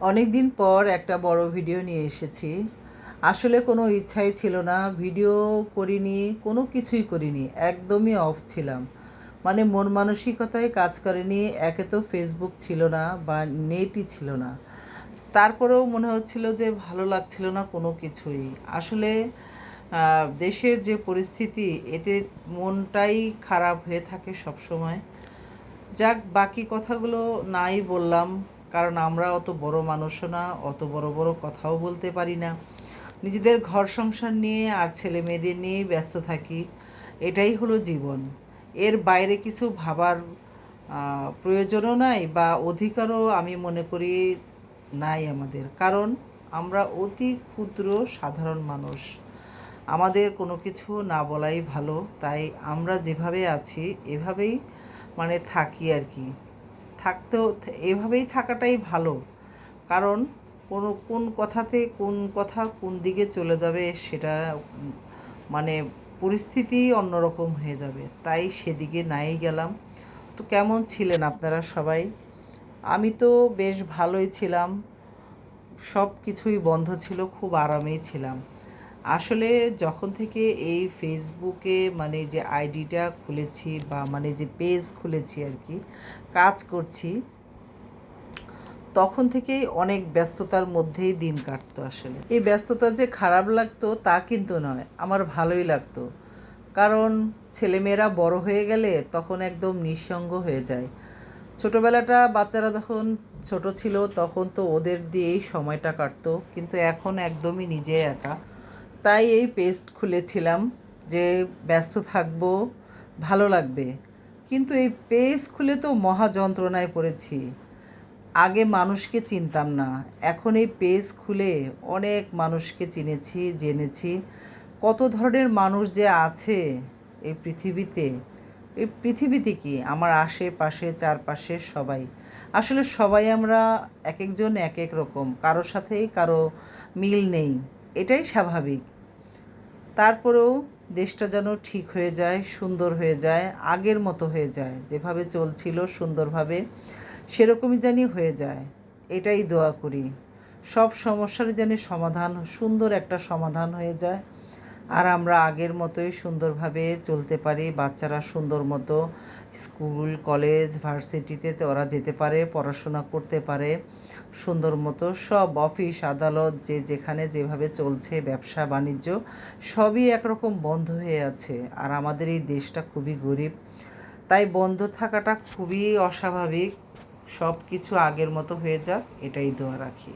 অনেক দিন পর একটা বড় ভিডিও নিয়ে এসেছি। আসলে কোনো ইচ্ছাই ছিল না, ভিডিও করিনি, কোনো কিছুই করিনি, একদমই অফ ছিলাম। মানে মন মানসিকতায় কাজ করেনি, একে তো ফেসবুক ছিল না বা নেটই ছিল না। তারপরেও মনে হচ্ছিল যে ভালো লাগছিল না কোনো কিছুই। আসলে দেশের যে পরিস্থিতি, এতে মনটাই খারাপ হয়ে থাকে সব সময়। যাক, বাকি কথাগুলো নাই বললাম। কারণ আমরা অত বড় মানুষও না, অত বড় বড় কথাও বলতে পারি না। নিজেদের ঘর সংসার নিয়ে আর ছেলে মেয়েদের নিয়েই ব্যস্ত থাকি, এটাই হলো জীবন। এর বাইরে কিছু ভাবার প্রয়োজনও নাই বা অধিকারও আমি মনে করি নাই আমাদের। কারণ আমরা অতি ক্ষুদ্র, সাধারণ মানুষ। আমাদের কোনো কিছু না বলাই ভালো, তাই আমরা যেভাবে আছি, এভাবেই মানে থাকি আর কি। থাকতেও, এভাবেই থাকাটাই ভালো। কারণ কোনো, কোন কথাতে কোন কথা কোন দিকে চলে যাবে সেটা মানে পরিস্থিতি অন্যরকম হয়ে যাবে। তাই সেদিকে নাই গেলাম। তো কেমন ছিলেন আপনারা সবাই? আমি তো বেশ ভালোই ছিলাম। সব কিছুই বন্ধ ছিল, খুব আরামেই ছিলাম। আসলে যখন থেকে এই ফেসবুকে মানে যে আইডিটা খুলেছি বা মানে যে পেজ খুলেছি আর কি, কাজ করছি, তখন থেকেই অনেক ব্যস্ততার মধ্যেই দিন কাটতো আসলে। এই ব্যস্ততা যে খারাপ লাগতো তা কিন্তু নয়, আমার ভালোই লাগতো। কারণ ছেলেমেয়েরা বড় হয়ে গেলে তখন একদম নিঃসঙ্গ হয়ে যায়। ছোটোবেলাটা বাচ্চারা যখন ছোট ছিল তখন তো ওদের দিয়েই সময়টা কাটতো, কিন্তু এখন একদমই নিজে একা। তাই এই পেস্ট খুলেছিলাম যে ব্যস্ত থাকব, ভালো লাগবে। কিন্তু এই পেজ খুলে তো মহা যন্ত্রণায় পড়েছি। আগে মানুষকে চিনতাম না। এখন এই পেজ খুলে অনেক মানুষকে চিনেছি, জেনেছি। কত ধরনের মানুষ যে আছে এই পৃথিবীতে? এই পৃথিবীতে কি? আমার আশেপাশে, চারপাশে সবাই। আসলে সবাই আমরা এক একজন এক এক রকম। কারোর সাথেই কারও মিল নেই। এটাই স্বাভাবিক। তারপরেও দেশটা যেন ঠিক হয়ে যায়, সুন্দর হয়ে যায়, আগের মতো হয়ে যায়, যেভাবে চলছিল সুন্দরভাবে, সেরকমই জানি হয়ে যায়। এটাই দোয়া করি। সব সমস্যার যেন সমাধান, সুন্দর একটা সমাধান হয়ে যায়। আর আমরা আগের মতোই সুন্দরভাবে চলতে পারি। বাচ্চারা সুন্দর মতো স্কুল, কলেজ, ভার্সিটিতে ওরা যেতে পারে, পড়াশোনা করতে পারে। সুন্দর মতো সব অফিস, আদালত, যে যেখানে যেভাবে চলছে, ব্যবসা, বাণিজ্য, সবই একরকম বন্ধ হয়ে আছে। আর আমাদের এই দেশটা খুবই গরিব। তাই বন্ধ থাকাটা খুবই অস্বাভাবিক। সব কিছু আগের মতো হয়ে যাক, এটাই দোয়া রাখি।